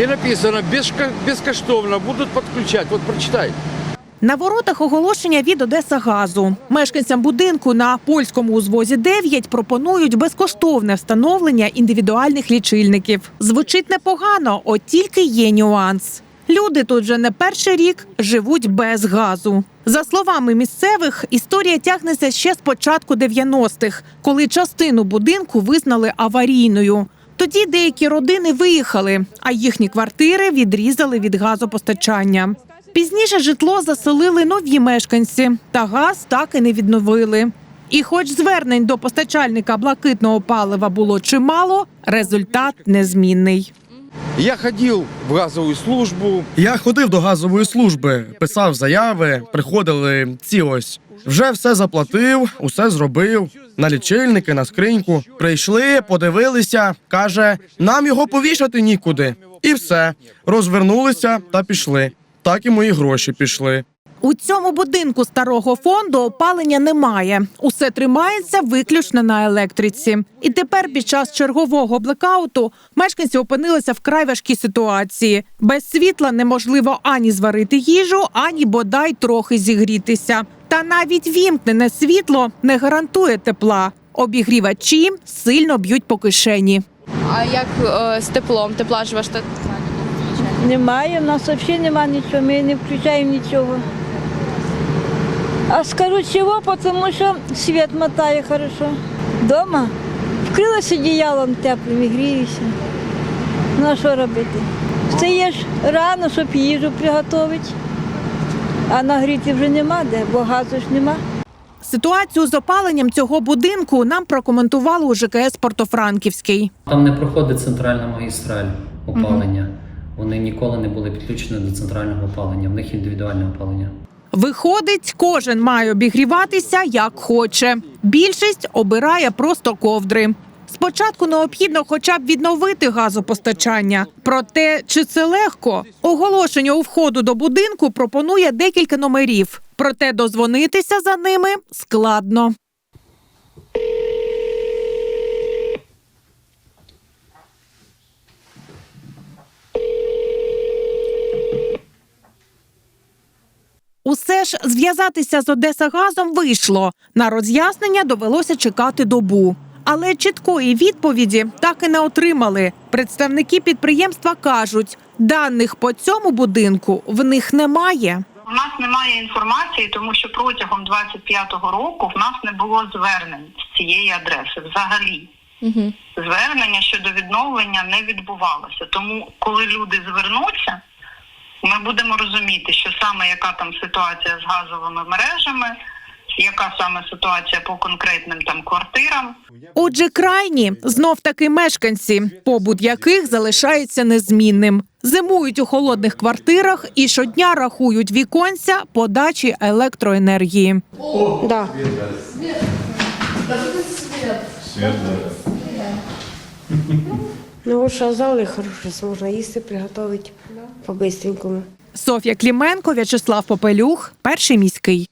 И написано, «Безка- безкоштовно будут подключать. Вот прочитай. На воротах оголошення від Одеса газу. Мешканцям будинку на польському узвозі 9 пропонують безкоштовне встановлення індивідуальних лічильників. Звучить непогано, от тільки є нюанс. Люди тут вже не перший рік живуть без газу. За словами місцевих, історія тягнеться ще з початку 90-х, коли частину будинку визнали аварійною. Тоді деякі родини виїхали, а їхні квартири відрізали від газопостачання. Пізніше житло заселили нові мешканці, та газ так і не відновили. І хоч звернень до постачальника блакитного палива було чимало, результат незмінний. Я ходив в газову службу. Я ходив до газової служби, писав заяви, приходили ці ось. Вже все заплатив, усе зробив. На лічильники, на скриньку. Прийшли, подивилися. каже, нам його повішати нікуди. І все. Розвернулися та пішли. Так і мої гроші пішли. У цьому будинку старого фонду опалення немає. Усе тримається виключно на електриці. І тепер під час чергового блекауту мешканці опинилися в край важкій ситуації. Без світла неможливо ані зварити їжу, ані бодай трохи зігрітися. Та навіть вімкнене світло не гарантує тепла. Обігрівачі сильно б'ють по кишені. А як е, з теплом? Тепла ж ваш та- Немає, в нас взагалі немає нічого, ми не включаємо нічого. А скажу чого, тому що світ мотає хорошо. Дома вкрилася одіялом теплим і гріюся. Ну а що робити? Встаєш рано, щоб їжу приготувати, а нагріти вже нема де, бо газу ж нема. Ситуацію з опаленням цього будинку нам прокоментували у ЖКС Портофранківський. Там не проходить центральна магістраль опалення. Вони ніколи не були підключені до центрального опалення. В них індивідуальне опалення. Виходить, кожен має обігріватися як хоче. Більшість обирає просто ковдри. Спочатку необхідно хоча б відновити газопостачання. Проте чи це легко? Оголошення у входу до будинку пропонує декілька номерів. Проте дозвонитися за ними складно. Усе ж зв'язатися з Одесагазом вийшло. На роз'яснення довелося чекати добу. Але чіткої відповіді так і не отримали. Представники підприємства кажуть, даних по цьому будинку в них немає. У нас немає інформації, тому що протягом 25-го року в нас не було звернень з цієї адреси взагалі. Угу. Звернення щодо відновлення не відбувалося. Тому, коли люди звернуться, ми будемо розуміти, що саме яка там ситуація з газовими мережами, яка саме ситуація по конкретним там квартирам. Отже, крайні знов таки мешканці, побут яких залишається незмінним. Зимують у холодних квартирах і щодня рахують віконця подачі електроенергії. Да. Ну, от шазали хороше, можна їсти, приготувати по-бистренькому. Софія Кліменко, В'ячеслав Попелюх, перший міський.